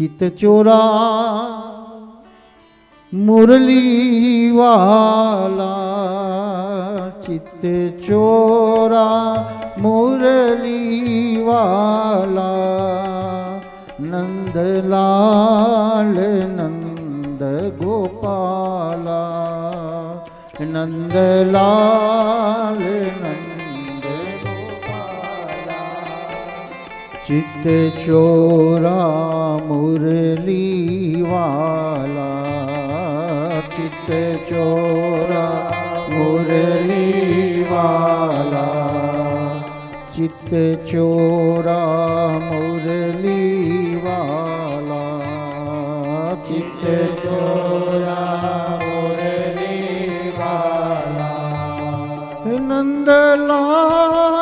चित चोरा मुरली वाला चित चोरा मुरली वाला नंदलाल नंद गोपाला नंदलाल नंद चित चोरा मुरली वाला। चित चोरा मुरली वाला। चित चोरा मुरली वाला। चित चोरा मुरली वाला। नंदला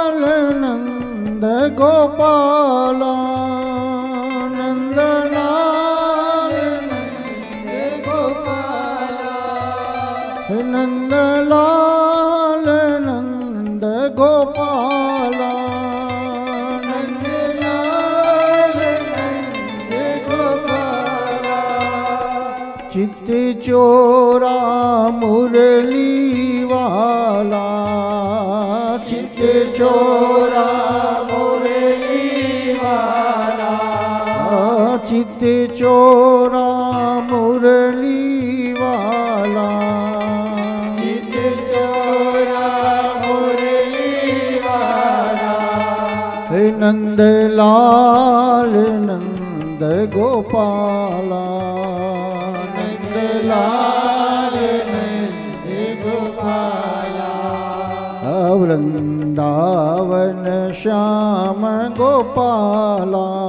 ગોપાલ નંદલાલ નંદ ગોપાલ ચિત્ત ચોરા મુરલી વાલા ચિત્ત ચોરા વાલા ચિત્ત ચોરા મુરલી વાલા ચિત્ત ચોરા મુરલી વાલા હે નંદલાલ નંદ ગોપાલા. નંદલાલ નંદ ગોપાલા. વૃંદાવન શ્યામ ગોપાલા.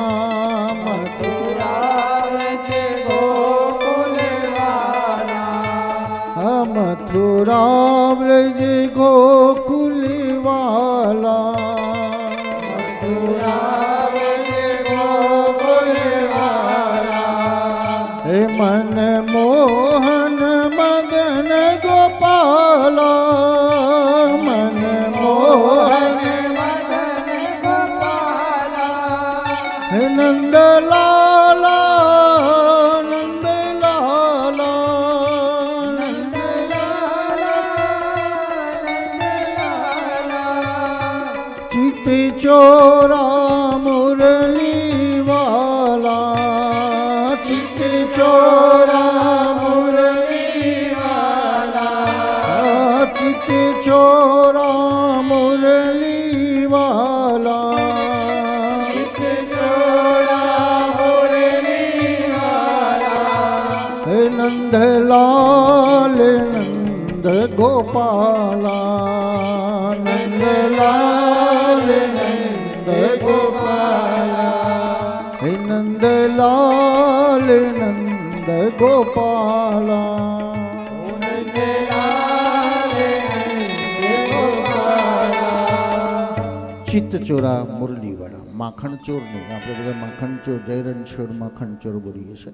મથુરા વ્રજ ગોકુલ વાલા મથુરા વ્રજ ગોકુલ વાલા હે મન મોહન મગન ગોપાલા મન મોહન મગન ગોપાલા હે चित चोरा मुरली वाला चित चोरा मुरली वाला चित चोरा मुरली वाला चित चोरा मुरली वाला नंद लाल नंद गोपाला। नंद लाल ગોપાલા. ચિત્ત ચોરા મુરલીવાળા માખણ ચોર નહીં આપણે બધા માખણ ચોર જયરણ ચોર માખણ ચોર બોલીએ છે